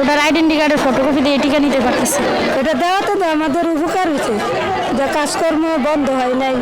Voter identity কার্ডের photocopy দিয়ে টিকা নিতে পারতেছে। এটা দেওয়াতে আমাদের উপকার হয়েছে। যে কাজকর্ম বন্ধ হয় নাই।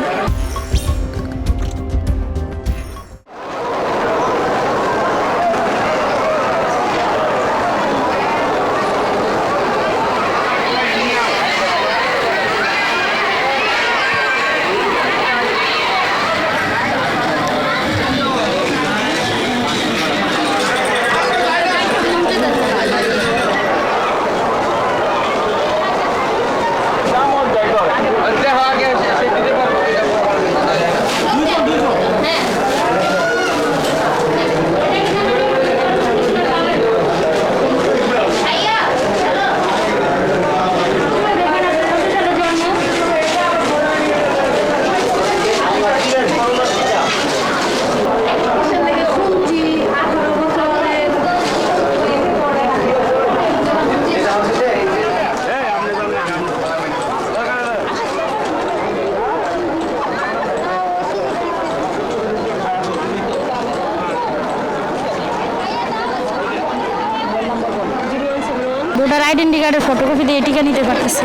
ভোটার আইডেন্টি কার্ডের ফটোকপি দিয়ে টিকা নিতে পারতেছে।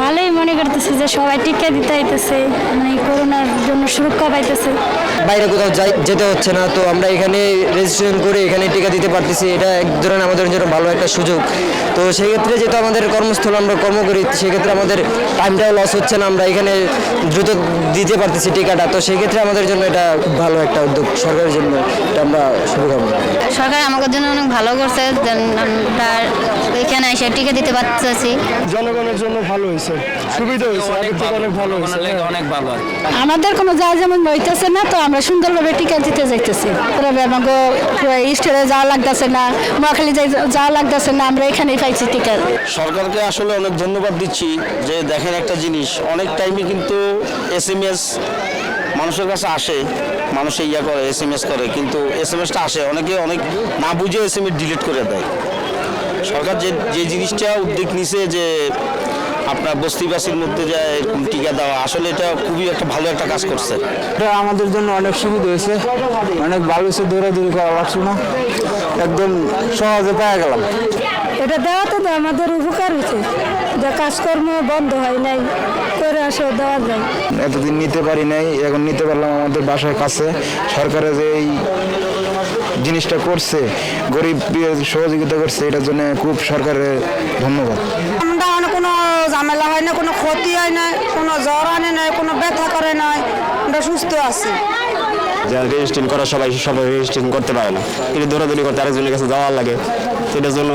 ভালোই মনে করতেছে যে সবাই টিকা দিতে আইতেছে মানে করোনার জন্য সুরক্ষা পাইতেছে। বাইরে কোথাও যেতে হচ্ছে না তো আমরা এখানে রেজিস্ট্রেশন করে এখানে টিকা দিতে পারতেছি। এটা এক ধরনের আমাদের জন্য ভালো একটা সুযোগ। তো সেই ক্ষেত্রে যেহেতু আমাদের কর্মস্থল আমরা কর্ম করি সেক্ষেত্রে আমাদের টাইমটাও লস হচ্ছে না আমরা এখানে দ্রুত দিতে পারতেছি টিকাটা। তো সেই ক্ষেত্রে আমাদের জন্য এটা খুব ভালো একটা উদ্যোগ। সরকারের জন্য এটা আমরা শুভকামনা সরকার আমাদের জন্য অনেক ভালো করছে এখানে টিকা দিতে পারতেছি। জনগণের জন্য ভালো হয়েছে। সুবিধা হয়েছে অনেক ভালো হয়েছে অনেক ভালো আমাদের কোনো যা যেমন হইতেছে না তো আমরা সুন্দরভাবে টিকা দিতে যাইতেছি। আমাকে যাওয়া লাগতেছে না মহাখালী যাওয়া লাগতেছে না আমরা এখানেই পাইছি টিকা। সরকারকে আসলে অনেক ধন্যবাদ দিচ্ছি যে দেখেন একটা জিনিস অনেক টাইমে কিন্তু এস এম এস মানুষের কাছে আসে মানুষে ইয়া করে এস এম এস করে কিন্তু এস এম এসটা আসে। অনেকে অনেক না বুঝে এস এম এস ডিলিট করে দেয়। সরকার যে যে জিনিসটা উদ্যোগ নিছে যে আপনার বস্তিবাসীর মধ্যে যে এরকম টিকা দেওয়া আসলে এটা খুবই একটা ভালো একটা কাজ করছে। এটা আমাদের জন্য অনেক সুবিধা হয়েছে। অনেক ভালো হয়েছে দৌড়াদৌড়ি করা লাগছে না। একদম সহজে পাওয়া গেলাম। এটা দেওয়াতে তো আমাদের উপকার হয়েছে। যে কাজকর্ম বন্ধ হয় নাই করে আসে দেওয়া যায়। এতদিন নিতে পারি নাই এখন নিতে পারলাম আমাদের বাসার কাছে। সরকারের যে এই জিনিসটা করছে গরিব সহযোগিতা করছে এটার জন্য খুব সরকারের ধন্যবাদ। আমরা মানে কোনো ঝামেলা হয় না কোনো ক্ষতি হয় না কোনো জ্বর আনে নাই কোনো ব্যথা করে নাই আমরা সুস্থ আছি। যারা রেজিস্ট্রেশন করা সবাই সবাই রেজিস্ট্রেশন করতে পারে না। কিন্তু দৌড়াদৌড়ি করতে আরেকজনের কাছে যাওয়ার লাগে সেটার জন্য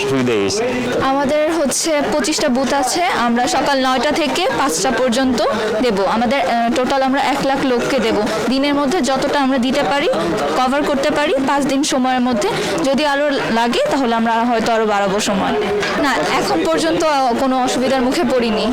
সুবিধা হয়েছে। আমাদের হচ্ছে পঁচিশটা বুথ আছে, আমরা সকাল নয়টা থেকে পাঁচটা পর্যন্ত দেব। আমাদের টোটাল আমরা এক লাখ লোককে দেব। দিনের মধ্যে যতটা আমরা দিতে পারি কভার করতে পারি, পাঁচ দিন সময়ের মধ্যে। যদি আরও লাগে, তাহলে আমরা হয়তো আরও বাড়াবো সময়। না, এখন পর্যন্ত কোনো অসুবিধার মুখে পড়িনি।